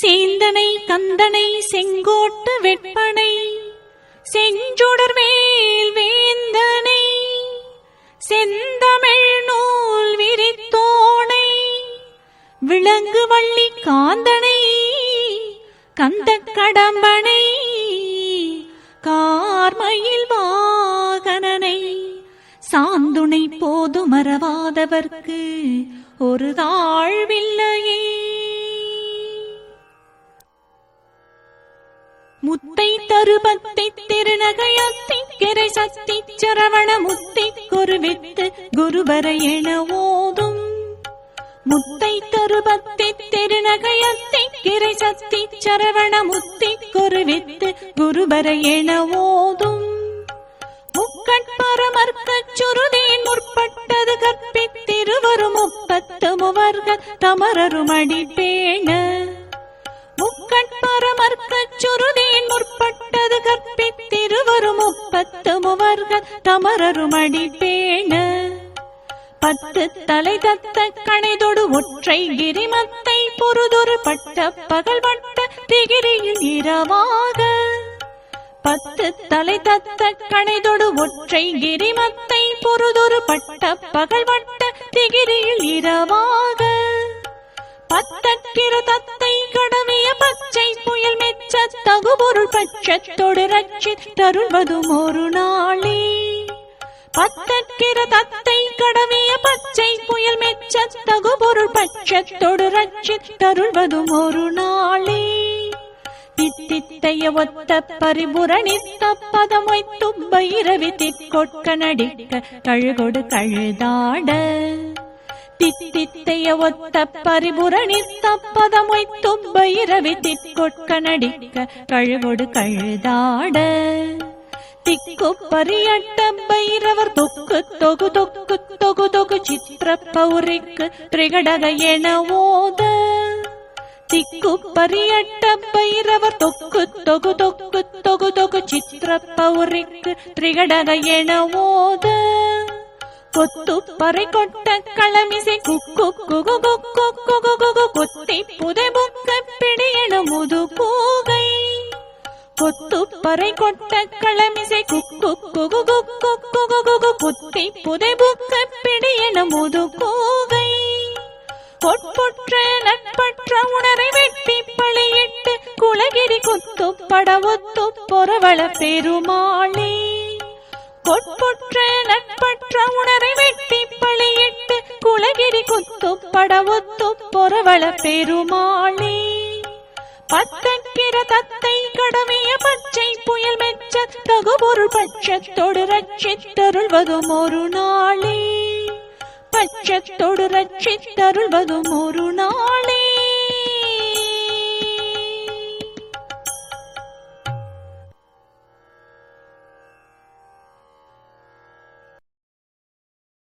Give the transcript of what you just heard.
சேந்தனை கந்தனை செங்கோட்டு வெப்பனை செஞ்சொடர் வேல் வேந்தனை செந்தமிழ் நூல் விரித்தோனை விலங்கு வள்ளி காந்தனை கந்த கடம்பனை கார்மையில் வாகனனை சாந்துணை போது மறவாதவர்க்கு ஒரு தாழ்வில்லையே. முத்தை தருபத்தை திருநகையத்தை கிரை சக்தி சரவண முத்தை குருவித்து குருவரை என ஓதும். முத்தை தருபத்தை திருநகையத்தை கிரை சக்தி சரவண முத்தை குருவித்து குருவரை என ஓதும். முக்கட்பரமர்க்கச் சுருதேன் முற்பட்டது கற்பித்திருவரு முப்பத்து முவர்கள் தமரருமடி பேண. முக்கட்பரமர்க்கச் தமரருமடி பேண. பத்து தலை தத்த கணைதொடு ஒற்றை கிரிமத்தை பொறுதொரு பட்ட பகல் வட்ட திகிரியில் இரவாக. பத்து தலை தத்த கணைதொடு ஒற்றை கிரிமத்தை பொறுதொரு பட்ட பகல் வட்ட திகிரியில் இரவாக. பத்தற்கிற தத்தை கடமைய பச்சை புயல் மெச்ச தகுபொருள் பட்சத்தொடு ரட்சி தருள்வதும் ஒரு நாளே. பத்தக்கிற தத்தை கடவிய பச்சை புயல் மெச்சத்தகு பொருள் பட்சத்தொடு ரட்சித்தருள்வதும் ஒரு நாளே. தித்தித்தைய ஒத்த பரிபுரணித்த பதமொய் தும்ப இரவி திக்கொட்க நடிக்க கழுகொடு கழுதாட. தித்தித்தைய ஒத்த பரிபுரணித்த பதமொய் தும்ப இரவி திக்கொட்க நடிக்க கழுகொடு கழுதாட. திக்கு பரியட்ட பைரவர் தொக்கு தொகு தொக்கு தொகு தொகு சித்திர பௌரிக்கு திரிகடக என ஓத திக்கு பரியட்ட பைரவர் தொக்கு தொகு தொக்கு தொகு தொகு சித்திர பௌரிக்கு திரிகடக என ஓத கொத்து பறை கொட்ட களமிசை குக்கு குகு குக்கு குகு குகு கொத்தி புதை புக்க பிடியன முது கூகை குத்து பறை கொட்ட களமிசை குக்கு குகு குக்கு குகு குகு குத்தி புதை புக்க பிடியன முது கூகை. பொற்பொற்ற நட்பற்ற உணரை வெட்டி பழியிட்டு குலகிரி குத்து படவொத்து பொறவள பெருமாளே. பொற்பொற்ற நட்பற்ற உணரை வெட்டி பழியிட்டு குலகிரி குத்து படவொத்து பொறவள பெருமாளே. பத்தற்கிற தத்தை கடமைய பச்சை புயல் மெச்ச தகுபொருள் பட்சத்தோடு ரட்சித்தருள்வதும் ஒரு நாளே. பட்சத்தோடு ரட்சித்தருள்வதும் ஒரு நாளே.